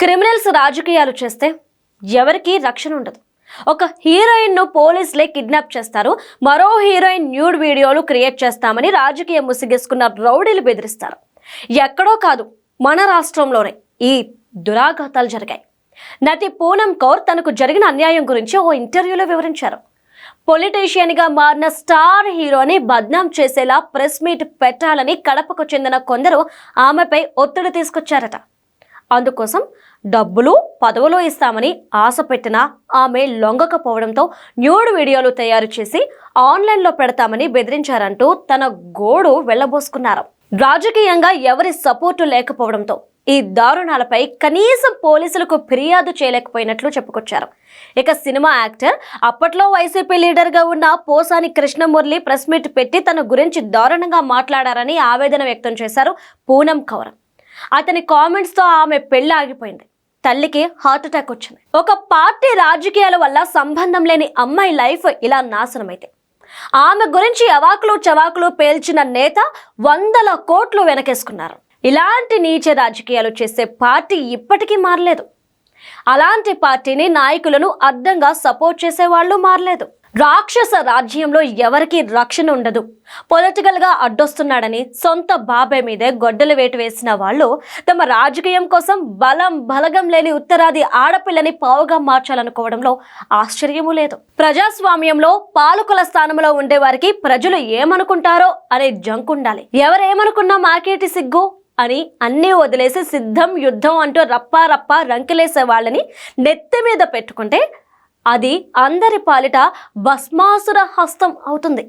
Criminals రాజకీయాలు చేస్తే ఎవరికీ రక్షణ ఉండదు. ఒక హీరోయిన్ను పోలీసులే కిడ్నాప్ చేస్తారు. మరో హీరోయిన్ న్యూడ్ వీడియోలు క్రియేట్ చేస్తామని రాజకీయ ముసిగేసుకున్న రౌడీలు బెదిరిస్తారు. ఎక్కడో కాదు మన రాష్ట్రంలోనే ఈ దురాఘాతాలు జరిగాయి. నటి పూనం కౌర్ తనకు జరిగిన అన్యాయం గురించి ఓ ఇంటర్వ్యూలో వివరించారు. పొలిటీషియన్గా మారిన స్టార్ హీరోని బద్నాం చేసేలా ప్రెస్ మీట్ పెట్టాలని కడపకు చెందిన కొందరు ఆమెపై ఒత్తిడి తీసుకొచ్చారట. అందుకోసం డబ్బులు పదవులు ఇస్తామని ఆశ పెట్టినా ఆమె లొంగకపోవడంతో న్యూడ్ వీడియోలు తయారు చేసి ఆన్లైన్లో పెడతామని బెదిరించారంటూ తన గోడు వెళ్ళబోసుకున్నారు. రాజకీయంగా ఎవరి సపోర్టు లేకపోవడంతో ఈ దారుణాలపై కనీసం పోలీసులకు ఫిర్యాదు చేయలేకపోయినట్లు చెప్పుకొచ్చారు. ఇక సినిమా యాక్టర్ అప్పట్లో వైసీపీ లీడర్గా ఉన్న పోసాని కృష్ణమురళి ప్రెస్ మీట్ పెట్టి తన గురించి దారుణంగా మాట్లాడారని ఆవేదన వ్యక్తం చేశారు పూనం కౌరం. అతని కామెంట్స్తో ఆమె పెళ్ళి ఆగిపోయింది. తల్లికి హార్ట్ అటాక్ వచ్చింది. ఒక పార్టీ రాజకీయాల వల్ల సంబంధం లేని అమ్మాయి లైఫ్ ఇలా నాశనమైతే. ఆమె గురించి అవాకులు చవాకులు పేల్చిన నేత వందల కోట్లు వెనకేసుకున్నారు. ఇలాంటి నీచ రాజకీయాలు చేసే పార్టీ ఇప్పటికీ మారలేదు. అలాంటి పార్టీని నాయకులను అడ్డంగా సపోర్ట్ చేసే వాళ్ళు మారలేదు. రాక్షస రాజ్యంలో ఎవరికి రక్షణ ఉండదు. పొలిటికల్గా అడ్డొస్తున్నాడని సొంత బాబాయ్ మీదే గొడ్డలు వేటు వేసిన వాళ్ళు తమ రాజకీయం కోసం బలం బలగం లేని ఉత్తరాది ఆడపిల్లని పావుగా మార్చాలనుకోవడంలో ఆశ్చర్యము లేదు. ప్రజాస్వామ్యంలో పాలకుల స్థానంలో ఉండే వారికి ప్రజలు ఏమనుకుంటారో అనే జంకుండాలి ఎవరేమనుకున్నా మాకేటి సిగ్గు? అని అన్నీ వదిలేసి సిద్ధం యుద్ధం అంటూ రప్పా రప్పా రంకెలేసే వాళ్ళని నెత్తి మీద పెట్టుకుంటే అది అందరి పాలిట భస్మాసుర హస్తం అవుతుంది.